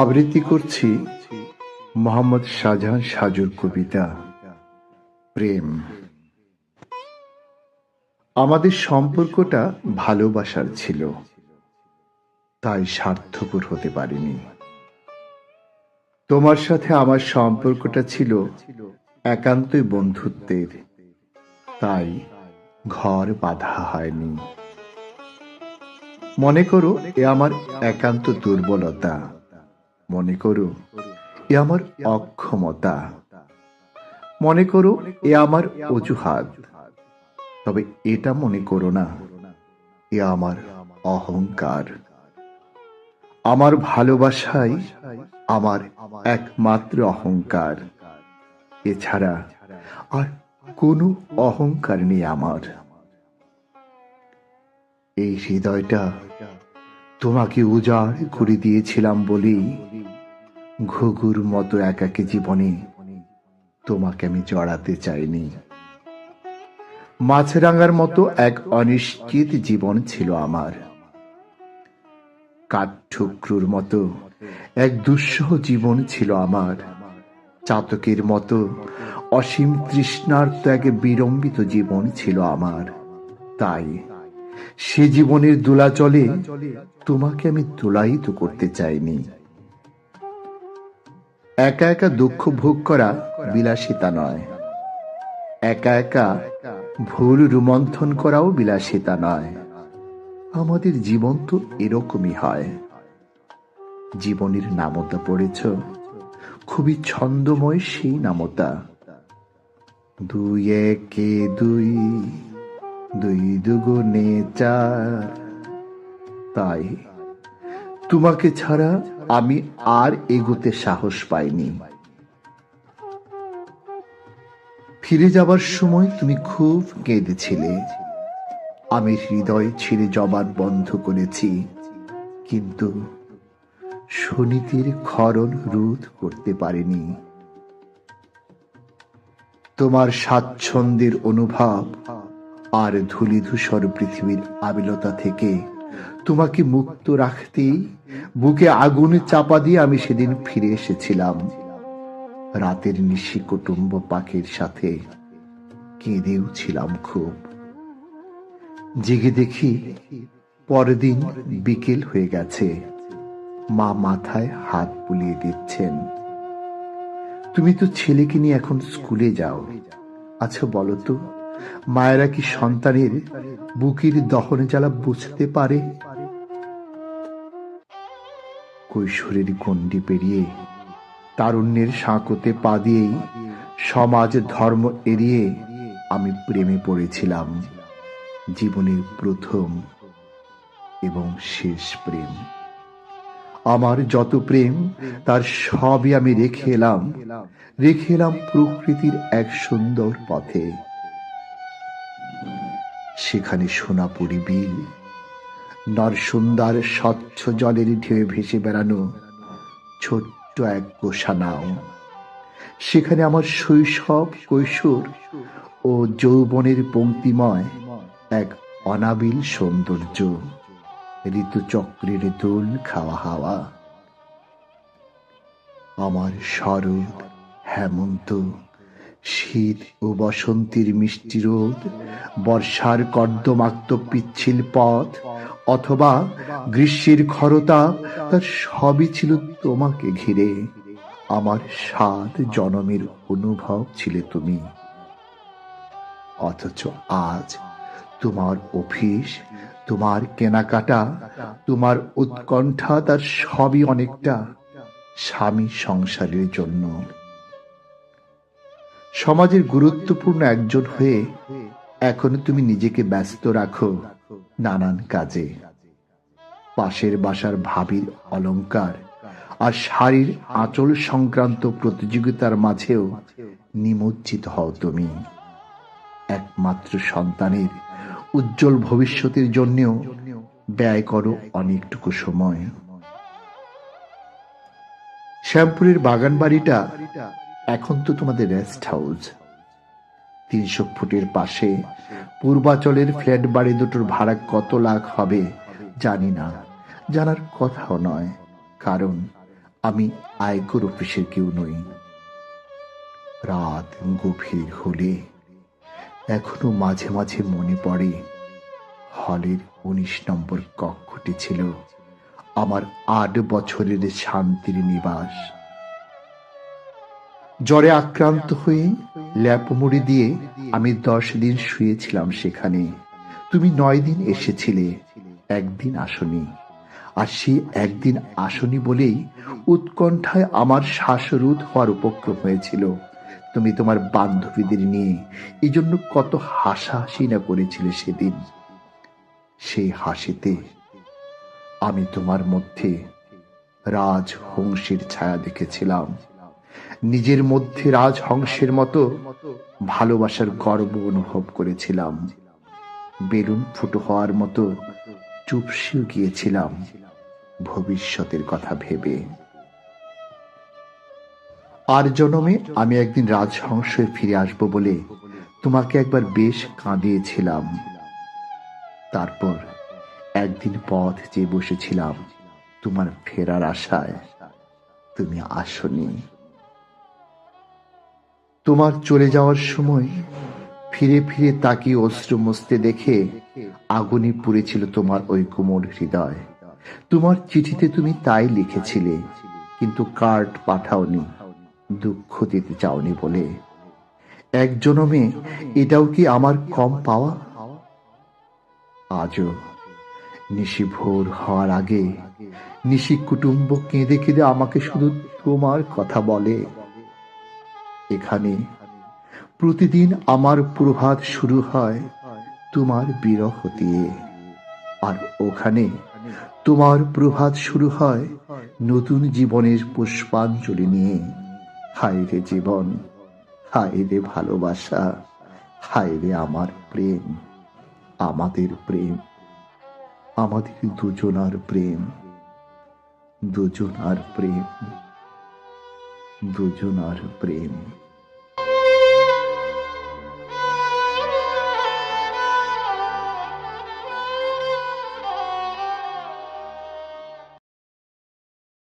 আবৃত্তি করছি মোহাম্মদ শাহজাহান সাজুর কবিতা, প্রেম। আমাদের সম্পর্কটা ভালোবাসার ছিল, তাই স্বার্থপর হতে পারিনি। তোমার সাথে আমার সম্পর্কটা ছিল একান্তই বন্ধুত্বের, তাই ঘর বাঁধা হয়নি। মনে করো এ আমার একান্ত দুর্বলতা। মনে করো এ আমার অক্ষমতা। মনে করো এ আমার অজুহাত। তবে এটা মনে করো না, এ আমার অহংকার। আমার ভালোবাসাই আমার একমাত্র অহংকার। এছাড়া আর কোনো অহংকার নেই আমার। এই হৃদয়টা তোমাকে উজাড় করে দিয়েছিলাম বলেই ঘুঘুর মতো একাকে জীবনে তোমাকে আমি জড়াতে চাইনি। মাছরাঙার মতো এক অনিশ্চিত জীবন ছিল আমার। কাঠঠুকরুর মতো এক দুঃসহ জীবন ছিল আমার। চাতকের মতো অসীম তৃষ্ণার্ত এক বিড়ম্বিত জীবন ছিল আমার। তাই সে জীবনের দোলাচলে তোমাকে আমি দোলায়িত করতে চাইনি। একা একা দুঃখ ভোগ করা বিলাসিতা নয়। একা একা ভুল রুমন্থন করাও বিলাসিতা নয়। আমাদের জীবন তো এরকমই হয়। জীবনের নামতা পড়েছ, খুবই ছন্দময় সেই নামতা। দুই একে দুই দুই দুগুণে চার, তাই তোমাকে ছাড়া আমি আর এগোতে সাহস পাইনি। ফিরে যাবার সময় তুমি খুব কেঁদেছিলে। আমি হৃদয় ছিঁড়ে জবান বন্ধ করেছি, কিন্তু শনিতির ক্ষরণ রোধ করতে পারিনি। তোমার স্বাচ্ছন্দ্যের অনুভব আর ধূলিধূসর পৃথিবীর আবিলতা থেকে তোমাকে মুক্ত রাখতেই বুকে আগুন চাপা দিয়ে আমি সেদিন ফিরে এসেছিলাম। রাতের নিশি কুটুম্ব পাখির সাথে কেঁদেও ছিলাম খুব। জেগে দেখি পরদিন বিকেল হয়ে গেছে। মা মাথায় হাত বুলিয়ে দিচ্ছেন, তুমি তো ছেলেকে নিয়ে এখন স্কুলে যাও। আচ্ছা বলো তো, মায়েরা কি সন্তানের বুকের দহনে জ্বালা বুঝতে পারে? কৈশোরের গণ্ডি পেরিয়ে, তারুণ্যের সাঁকোতে পা দিয়েই সমাজ ধর্ম এড়িয়ে আমি প্রেমে পড়েছিলাম, জীবনের প্রথম এবং শেষ প্রেম। আমার যত প্রেম, তার সবই আমি রেখে এলাম রেখে এলাম প্রকৃতির এক সুন্দর পথে। সেখানে সোনাপুরি বিল নরসুন্দর স্বচ্ছ জলের ঢেউ ভেসে বেড়ানো ছোট্ট এক গোসা নাও সেখানে আমার শৈশব, কৈশোর ও যৌবনের পঙ্ক্তিময় এক অনাবিল সৌন্দর্য, ঋতুচক্রের দোল খাওয়া হাওয়া। আমার শরৎ হেমন্ত, শীত ও বসন্তের মিষ্টি রোদ, বর্ষার কর্দমাক্ত পিচ্ছিল পথ অথবা গ্রীষ্মের খরতা তার সবই ছিল তোমাকে ঘিরে। আমার সাত জনমের অনুভব ছিলে তুমি। অথচ আজ তোমার অফিস, তোমার কেনাকাটা, তোমার উৎকণ্ঠা, তার সবই অনেকটা স্বামী সংসারের জন্য। সমাজের গুরুত্বপূর্ণ একজন হয়ে এখনও তুমি নিজেকে ব্যস্ত রাখো। নানান কাজে। পাশের বাসার ভাবির অলংকার আর শাড়ির আঁচল সংক্রান্ত প্রতিযোগিতার মাঝেও নিমজ্জিত হও তুমি। একমাত্র সন্তানের উজ্জ্বল ভবিষ্যতের জন্যেও ব্যয় করো অনেকটুকু সময়। শ্যামপুরের বাগান বাড়িটা এখন তো তোমাদের রেস্ট হাউস তিনশো ফুটের পাশে। পূর্বাচলের ফ্ল্যাট বাড়ি দুটোর ভাড়া কত লাখ হবে জানি না। জানার কথাও নয়, কারণ আমি আয়কর অফিসের কেউ নই। রাত গভীর হলে এখনও মাঝে মাঝে মনে পড়ে, হলের উনিশ নম্বর কক্ষটি ছিল আমার আট বছরের শান্তির নিবাস। জ্বরে আক্রান্ত হয়ে ল্যাপ মুড়ি দিয়ে আমি দশ দিন শুয়েছিলাম সেখানে। তুমি নয় দিন এসেছিলে, একদিন আসনি। আর সে একদিন আসনি বলেই উৎকণ্ঠায় আমার শ্বাসরোধ হওয়ার উপক্রম হয়েছিল। তুমি তোমার বান্ধবীদের নিয়ে এই জন্য কত হাসাহাসি না করেছিলে সেদিন। সেই হাসিতে আমি তোমার মধ্যে রাজহংসের ছায়া দেখেছিলাম। নিজের মধ্যে রাজহংসের মতো ভালোবাসার গর্ব অনুভব করেছিলাম। বেলুন ফুটো হওয়ার মতো চুপসিও গিয়েছিলাম ভবিষ্যতের কথা ভেবে। আর জনমে আমি একদিন রাজহংস ফিরে আসব বলে তোমাকে একবার বেশ কাঁদিয়েছিলাম। তারপর একদিন পথ যে বসেছিলাম তোমার ফেরার আশায়। তুমি আসনি। তোমার চলে যাওয়ার সময় ফিরে ফিরে তাকিয়ে অশ্রু মুছতে দেখে আগুনে পুড়েছিল তোমার ওই কোমল হৃদয়। তোমার চিঠিতে তুমি তাই লিখেছিলে, কিন্তু কার্ড পাঠাওনি, দুঃখ দিতে চাওনি বলে। এক জনমে এটাও কি আমার কম পাওয়া? আজও নিশি ভোর হওয়ার আগে নিশি কুটুম্ব কেঁদে কেঁদে আমাকে শুধু তোমার কথা বলে। এখানে। প্রতিদিন আমার প্রভাত শুরু হয় তোমার বিরহ দিয়ে। আর ওখানে তোমার প্রভাত শুরু হয় নতুন জীবনের পুষ্পাঞ্জলি নিয়ে। হায় রে জীবন, হায় রে ভালোবাসা, হায় রে আমার প্রেম, আমাদের প্রেম, আমাদের দুজনার প্রেম দুজনার প্রেম দুজনার প্রেম।